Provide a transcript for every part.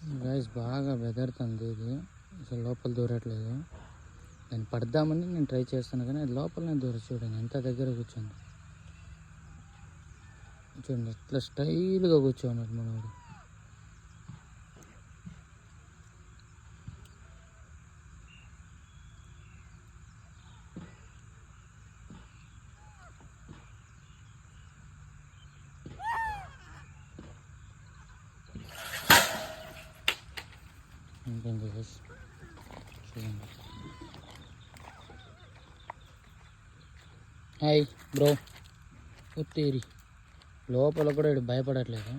Guys బాగా బెదరుతుంది ఇది. అసలు లోపల దూరట్లేదు. నేను పడదామని నేను ట్రై చేస్తాను కానీ అది లోపల నేను దూర చూడండి ఎంత దగ్గర కూర్చోండి చూడండి ఎట్లా స్టైల్గా కూర్చోన్నాడు మనోడు. ఇంకేం guys? చూడండి హాయ్ బ్రో ఉత్తేరి లోపల కూడా ఇటు భయపడట్లేదు.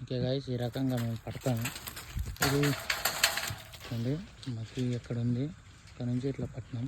ఓకే గాయస్ ఈ రకంగా మేము పడతాము. ఇది అండి మట్టి ఎక్కడ ఉంది ఇక్కడ నుంచి ఇట్లా పట్టినాం.